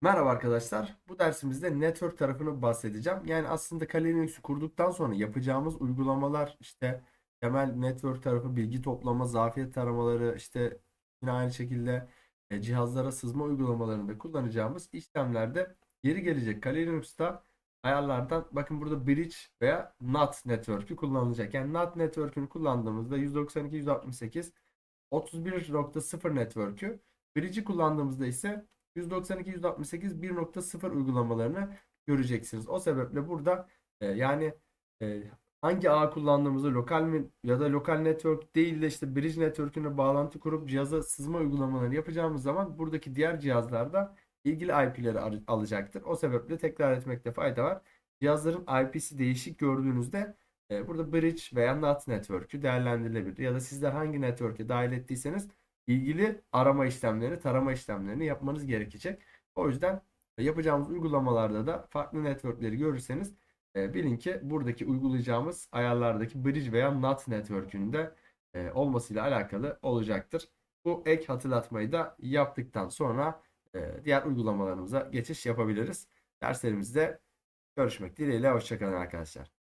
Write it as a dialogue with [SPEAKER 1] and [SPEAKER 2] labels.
[SPEAKER 1] Merhaba arkadaşlar. Bu dersimizde network tarafını bahsedeceğim. Yani aslında Kali Linux'u kurduktan sonra yapacağımız uygulamalar işte temel network tarafı bilgi toplama, zafiyet taramaları işte yine aynı şekilde e, cihazlara sızma uygulamalarında kullanacağımız işlemlerde yeri gelecek. Kali Linux'ta ayarlardan bakın burada bridge veya NAT network'ü kullanılacak. Yani NAT network'ünü kullandığımızda 192 168 31.0 network'ü bridge'i kullandığımızda ise 192 168 1.0 uygulamalarını göreceksiniz. O sebeple burada e, yani e, hangi ağ kullandığımızı lokal mi ya da lokal network değil de işte bridge network'üne bağlantı kurup cihaza sızma uygulamalarını yapacağımız zaman buradaki diğer cihazlarda ilgili IP'leri alacaktır. O sebeple tekrar etmekte fayda var. Cihazların IP'si değişik gördüğünüzde e, burada bridge veya NAT network'ü değerlendirilebilir. Ya da sizler hangi network'e dahil ettiyseniz ilgili arama işlemlerini, tarama işlemlerini yapmanız gerekecek. O yüzden e, yapacağımız uygulamalarda da farklı networkleri görürseniz e, bilin ki buradaki uygulayacağımız ayarlardaki bridge veya NAT network'ünde e, olmasıyla alakalı olacaktır. Bu ek hatırlatmayı da yaptıktan sonra e, diğer uygulamalarımıza geçiş yapabiliriz. Derslerimizde görüşmek dileğiyle. Hoşçakalın arkadaşlar.